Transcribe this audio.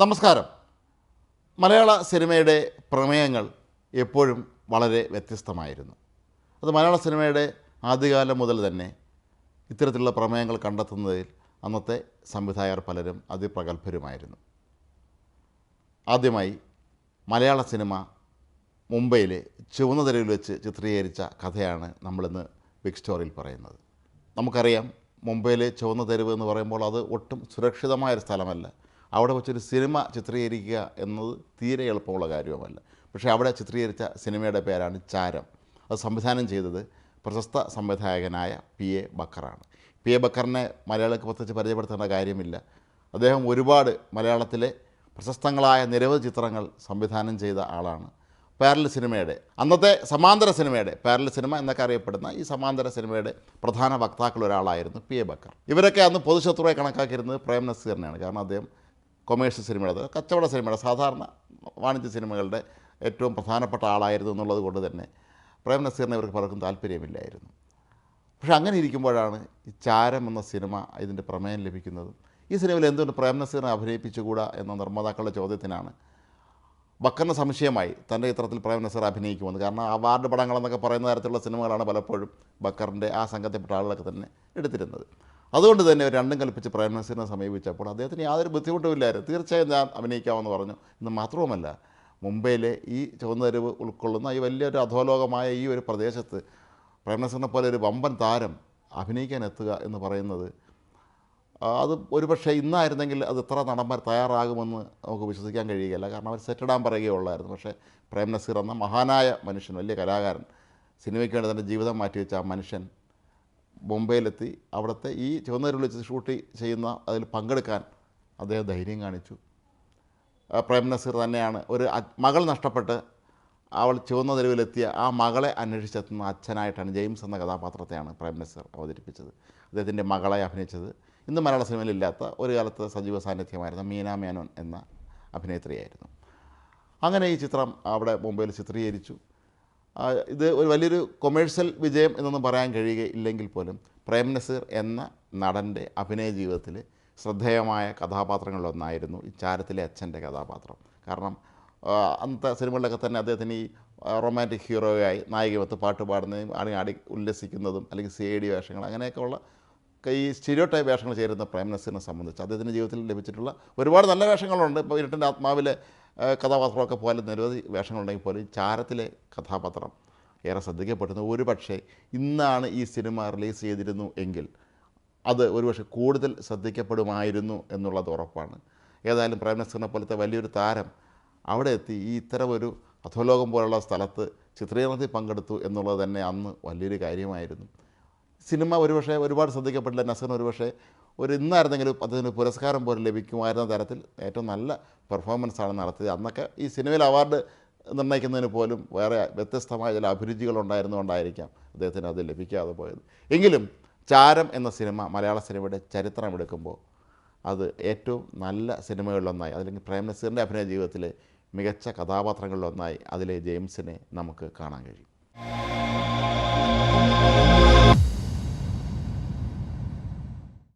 നമസ്കാരം. മലയാള സിനിമയുടെ പ്രമേയങ്ങൾ എപ്പോഴും വളരെ വ്യത്യസ്തമായിരുന്നു. അത് മലയാള സിനിമയുടെ ആദ്യകാലം മുതൽ തന്നെ ഇത്തരത്തിലുള്ള പ്രമേയങ്ങൾ കണ്ടെത്തുന്നതിൽ അന്നത്തെ സംവിധായകർ പലരും അതിപ്രഗത്ഭരുമായിരുന്നു. ആദ്യമായി മലയാള സിനിമ മുംബൈയിലെ ചുവന്ന തെരുവിൽ വെച്ച് ചിത്രീകരിച്ച കഥയാണ് നമ്മളിന്ന് ബിഗ് സ്റ്റോറിയിൽ പറയുന്നത്. നമുക്കറിയാം മുംബൈയിലെ ചുവന്ന തെരുവ് എന്ന് പറയുമ്പോൾ അത് ഒട്ടും സുരക്ഷിതമായൊരു സ്ഥലമല്ല. അവിടെ വെച്ചൊരു സിനിമ ചിത്രീകരിക്കുക എന്നത് തീരെ എളുപ്പമുള്ള കാര്യവുമല്ല. പക്ഷേ അവിടെ ചിത്രീകരിച്ച സിനിമയുടെ പേരാണ് ചാരം. അത് സംവിധാനം ചെയ്തത് പ്രശസ്ത സംവിധായകനായ പി എ ബക്കറാണ്. പി എ ബക്കറിനെ മലയാളിക്ക് പ്രത്യേകിച്ച് പരിചയപ്പെടുത്തേണ്ട കാര്യമില്ല. അദ്ദേഹം ഒരുപാട് മലയാളത്തിലെ പ്രശസ്തങ്ങളായ നിരവധി ചിത്രങ്ങൾ സംവിധാനം ചെയ്ത ആളാണ്. പാരൽ സിനിമയുടെ അന്നത്തെ സമാന്തര സിനിമയുടെ പാരൽ സിനിമ എന്നൊക്കെ അറിയപ്പെടുന്ന ഈ സമാന്തര സിനിമയുടെ പ്രധാന വക്താക്കൾ ഒരാളായിരുന്നു പി എ ബക്കർ. ഇവരൊക്കെ അന്ന് പൊതുശത്രുവായി കണക്കാക്കിയിരുന്നത് പ്രേം നസീറിനെയാണ്. കാരണം അദ്ദേഹം കൊമേഴ്ഷ്യൽ സിനിമയുടെ കച്ചവട സിനിമയുടെ സാധാരണ വാണിജ്യ സിനിമകളുടെ ഏറ്റവും പ്രധാനപ്പെട്ട ആളായിരുന്നു എന്നുള്ളത് കൊണ്ട് തന്നെ പ്രേം നസീറിനെ ഇവർക്ക് പലർക്കും താല്പര്യമില്ലായിരുന്നു. പക്ഷെ അങ്ങനെ ഇരിക്കുമ്പോഴാണ് ഈ ചാരം എന്ന സിനിമ ഇതിന്റെ പ്രമേയം ലഭിക്കുന്നതും. ഈ സിനിമയിൽ എന്തുകൊണ്ട് പ്രേം നസീറിനെ അഭിനയിപ്പിച്ചുകൂടാ എന്ന നിർമ്മാതാക്കളുടെ ചോദ്യത്തിനാണ്. ബക്കറിന് സംശയമായി തന്റെ ചിത്രത്തിൽ പ്രേം നസീർ അഭിനയിക്കുമെന്ന്. കാരണം അവാർഡ് പടങ്ങളെന്നൊക്കെ പറയുന്ന തരത്തിലുള്ള സിനിമകളാണ് പലപ്പോഴും ബക്കറിന്റെ ആ സംഘത്തിൽപ്പെട്ട ആളുകളൊക്കെ തന്നെ എടുത്തിരുന്നത്. അതുകൊണ്ട് തന്നെ രണ്ടും കൽപ്പിച്ച് പ്രേം നസീറിനെ സമീപിച്ചപ്പോൾ അദ്ദേഹത്തിന് യാതൊരു ബുദ്ധിമുട്ടുമില്ലായിരുന്നു തീർച്ചയായും ഞാൻ അഭിനയിക്കാമെന്ന് പറഞ്ഞു. എന്ന് മാത്രവുമല്ല മുംബൈയിലെ ഈ ചുവന്നരിവ് ഉൾക്കൊള്ളുന്ന ഈ വലിയൊരു അധോലോകമായ ഈ ഒരു പ്രദേശത്ത് പ്രേം പോലെ ഒരു വമ്പൻ താരം അഭിനയിക്കാൻ എത്തുക എന്ന് പറയുന്നത് അത് ഒരുപക്ഷെ ഇന്നായിരുന്നെങ്കിൽ അത് ഇത്ര നടന്മാർ തയ്യാറാകുമെന്ന് നമുക്ക് വിശ്വസിക്കാൻ കഴിയുകയില്ല. കാരണം അവർ സെറ്റിടാൻ പറയുകയുള്ളായിരുന്നു പക്ഷേ പ്രേം നസീർ എന്ന മഹാനായ മനുഷ്യൻ വലിയ കലാകാരൻ സിനിമയ്ക്ക് വേണ്ടി തന്റെ ജീവിതം മാറ്റിവെച്ച ആ മനുഷ്യൻ മുംബൈയിലെത്തി. അവിടുത്തെ ഈ ചുവന്നരിൽ വെച്ച് ഷൂട്ട് ചെയ്യുന്ന അതിൽ പങ്കെടുക്കാൻ അദ്ദേഹം ധൈര്യം കാണിച്ചു. പ്രേം നസീർ തന്നെയാണ്. ഒരു മകൾ നഷ്ടപ്പെട്ട് അവൾ ചുവന്ന തെരുവിലെത്തിയ ആ മകളെ അന്വേഷിച്ചെത്തുന്ന അച്ഛനായിട്ടാണ് ജെയിംസ് എന്ന കഥാപാത്രത്തെയാണ് പ്രേം നസീർ അവതരിപ്പിച്ചത്. അദ്ദേഹത്തിന്റെ മകളെ അഭിനയിച്ചത് ഇന്ന് മലയാള സിനിമയിൽ ഇല്ലാത്ത ഒരു കാലത്ത് സജീവ സാന്നിധ്യമായിരുന്ന മീന മേനോൻ എന്ന അഭിനേത്രിയായിരുന്നു. അങ്ങനെ ഈ ചിത്രം അവിടെ മുംബൈയിൽ ചിത്രീകരിച്ചു. ഇത് ഒരു വലിയൊരു കൊമേഴ്സ്യൽ വിജയം എന്നൊന്നും പറയാൻ കഴിയുകയില്ലെങ്കിൽ പോലും പ്രേം നസീർ എന്ന നടന്റെ അഭിനയ ജീവിതത്തിൽ ശ്രദ്ധേയമായ കഥാപാത്രങ്ങളിലൊന്നായിരുന്നു ഈ ചാരത്തിലെ അച്ഛന്റെ കഥാപാത്രം. കാരണം അന്നത്തെ സിനിമകളിലൊക്കെ തന്നെ അദ്ദേഹത്തിന് ഈ റൊമാന്റിക് ഹീറോയായി നായികമത്ത് പാട്ട് പാടുന്നതും ആടി ആടി ഉല്ലസിക്കുന്നതും അല്ലെങ്കിൽ സി ഡി വേഷങ്ങൾ അങ്ങനെയൊക്കെയുള്ള ഈ സ്റ്റീരിയോ ടൈപ്പ് വേഷങ്ങൾ ചേരുന്ന പ്രേം നസീറിനെ സംബന്ധിച്ച് അദ്ദേഹത്തിന്റെ ജീവിതത്തിൽ ലഭിച്ചിട്ടുള്ള ഒരുപാട് നല്ല വേഷങ്ങളുണ്ട്. ഇപ്പോൾ ഇരുട്ടിന്റെ ആത്മാവിലെ കഥാപാത്രമൊക്കെ പോലെ നിരവധി വേഷങ്ങളുണ്ടെങ്കിൽ പോലും ചാരത്തിലെ കഥാപാത്രം ഏറെ ശ്രദ്ധിക്കപ്പെടുന്നു. ഒരു പക്ഷേ ഇന്നാണ് ഈ സിനിമ റിലീസ് ചെയ്തിരുന്നു എങ്കിൽ അത് ഒരുപക്ഷെ കൂടുതൽ ശ്രദ്ധിക്കപ്പെടുമായിരുന്നു എന്നുള്ളത് ഉറപ്പാണ്. ഏതായാലും പ്രേം നസീറിനെ പോലത്തെ വലിയൊരു താരം അവിടെ എത്തി ഈ ഇത്തരമൊരു അധോലോകം പോലുള്ള സ്ഥലത്ത് ചിത്രീകരണത്തിൽ പങ്കെടുത്തു എന്നുള്ളത് തന്നെ അന്ന് വലിയൊരു കാര്യമായിരുന്നു. സിനിമ ഒരുപക്ഷെ ഒരുപാട് ശ്രദ്ധിക്കപ്പെട്ടില്ല നസറിന് ഒരുപക്ഷെ ഒരു ഇന്നായിരുന്നെങ്കിലും അതിന് പുരസ്കാരം പോലും ലഭിക്കുമായിരുന്ന തരത്തിൽ ഏറ്റവും നല്ല പെർഫോമൻസാണ് നടത്തിയത്. അന്നൊക്കെ ഈ സിനിമയിൽ അവാർഡ് നിർണയിക്കുന്നതിന് പോലും വേറെ വ്യത്യസ്തമായ ചില അഭിരുചികളുണ്ടായിരുന്നുകൊണ്ടായിരിക്കാം അദ്ദേഹത്തിന് അത് ലഭിക്കാതെ പോയത്. എങ്കിലും ചാരം എന്ന സിനിമ മലയാള സിനിമയുടെ ചരിത്രം എടുക്കുമ്പോൾ അത് ഏറ്റവും നല്ല സിനിമകളിലൊന്നായി അല്ലെങ്കിൽ പ്രേം നസീറിന്റെ അഭിനയ ജീവിതത്തിലെ മികച്ച കഥാപാത്രങ്ങളിലൊന്നായി അതിലെ ജെയിംസിനെ നമുക്ക് കാണാൻ കഴിയും.